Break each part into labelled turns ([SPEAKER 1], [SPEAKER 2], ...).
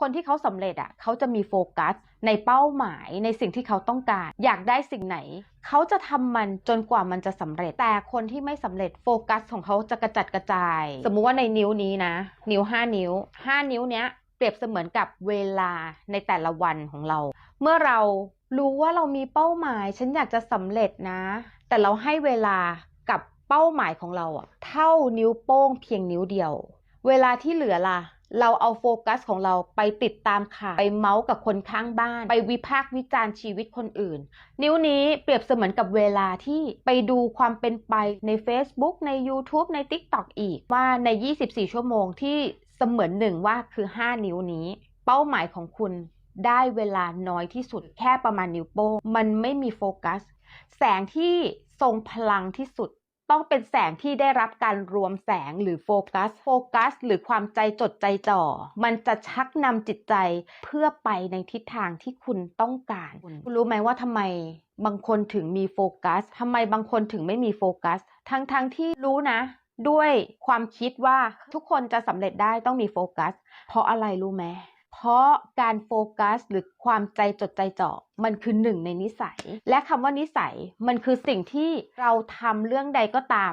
[SPEAKER 1] คนที่เขาสำเร็จอะเขาจะมีโฟกัสในเป้าหมายในสิ่งที่เขาต้องการ อยากได้สิ่งไหน เขาจะทำมันจนกว่ามันจะสำเร็จ แต่คนที่ไม่สำเร็จโฟกัสของเขาจะกระจัดกระจาย สมมุติว่าในนิ้วนี้นะ นิ้ว 5 นิ้ว 5 นิ้วเนี้ยเปรียบเสมือนกับเวลาในแต่ละวันของเรา เมื่อเรารู้ว่าเรามีเป้าหมาย ฉันอยากจะสำเร็จนะ แต่เราให้เวลากับเป้าหมายของเราอะเท่านิ้วโป้งเพียงนิ้วเดียว เวลาที่เหลือล่ะ เราเอาโฟกัสของเราไปติดตามข่าวไปเมาส์กับคนข้างบ้าน ไปวิพากษ์วิจารณ์ชีวิตคนอื่น นิ้วนี้เปรียบเสมือนกับเวลาที่ไปดูความเป็นไปใน Facebook ใน YouTube ใน TikTok อีกว่าใน 24 ชั่วโมงที่เสมือนหนึ่งว่าคือ 5 นิ้วนี้ เป้าหมายของคุณได้เวลาน้อยที่สุดแค่ประมาณนิ้วโป้งมันไม่มีโฟกัส แสงที่ทรงพลังที่สุด ต้องเป็นแสงที่ได้รับการรวมแสงหรือโฟกัส โฟกัส หรือความใจจดใจจ่อ มันจะชักนำจิตใจเพื่อไปในทิศทางที่คุณต้องการ คุณรู้ไหมว่าทำไมบางคนถึงมีโฟกัสทำไมบางคนถึงไม่มีโฟกัส ทั้งๆทที่รู้นะ ด้วยความคิดว่าทุกคนจะสำเร็จได้ต้องมีโฟกัส เพราะอะไรรู้ไหม เพราะการโฟกัสหรือความใจจดใจจ่อมันคือหนึ่งในนิสัย และคำว่านิสัยมันคือสิ่งที่เราทำเรื่องใดก็ตาม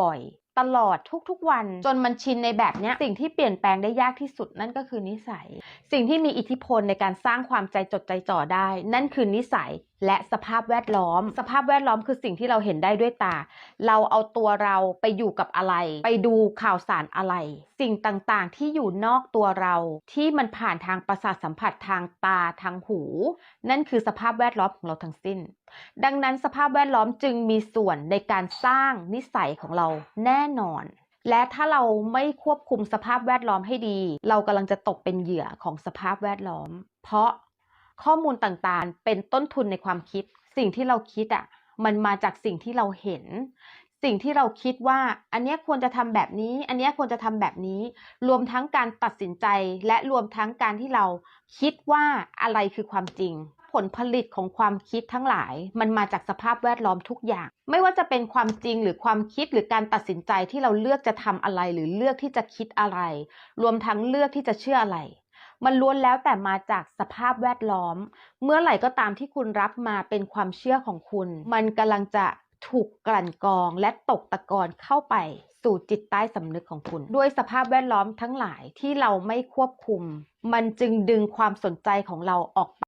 [SPEAKER 1] บ่อยๆ ตลอดทุกๆวัน จนมันชินในแบบนี้สิ่งที่เปลี่ยนแปลงได้ยากที่สุดนั่นก็คือนิสัย สิ่งที่มีอิทธิพลในการสร้างความใจจดใจจ่อได้ นั่นคือนิสัย และสภาพแวดล้อม สภาพแวดล้อมคือสิ่งที่เราเห็นได้ด้วยตา เราเอาตัวเราไปอยู่กับอะไร ไปดูข่าวสารอะไร สิ่งต่างๆ ที่อยู่นอกตัวเรา ที่มันผ่านทางประสาทสัมผัสทางตาทางหู นั่นคือสภาพแวดล้อมของเราทั้งสิ้น ดังนั้นสภาพแวดล้อมจึงมีส่วนในการสร้างนิสัยของเราแน่นอนและถ้าเราไม่ควบคุมสภาพแวดล้อมให้ดี เรากำลังจะตกเป็นเหยื่อของสภาพแวดล้อม เพราะ ข้อมูลต่างๆ เป็นต้นทุนในความคิด สิ่งที่เราคิดอะ มันมาจากสิ่งที่เราเห็น สิ่งที่เราคิดว่า อันนี้ควรจะทำแบบนี้ อันนี้ควรจะทำแบบนี้ รวมทั้งการตัดสินใจ และรวมทั้งการที่เราคิดว่าอะไรคือความจริง ผลผลิตของความคิดทั้งหลาย มันมาจากสภาพแวดล้อมทุกอย่าง ไม่ว่าจะเป็นความจริงหรือความคิดหรือการตัดสินใจที่เราเลือกจะทำอะไร หรือเลือกที่จะคิดอะไร รวมทั้งเลือกที่จะเชื่ออะไร มันล้วนแล้วแต่มาจากสภาพแวดล้อม เมื่อไหร่ก็ตามที่คุณรับมาเป็นความเชื่อของคุณ มันกำลังจะถูกกลั่นกรองและตกตะกอนเข้าไปสู่จิตใต้สำนึกของคุณ ด้วยสภาพแวดล้อมทั้งหลายที่เราไม่ควบคุม มันจึงดึงความสนใจของเราออกไป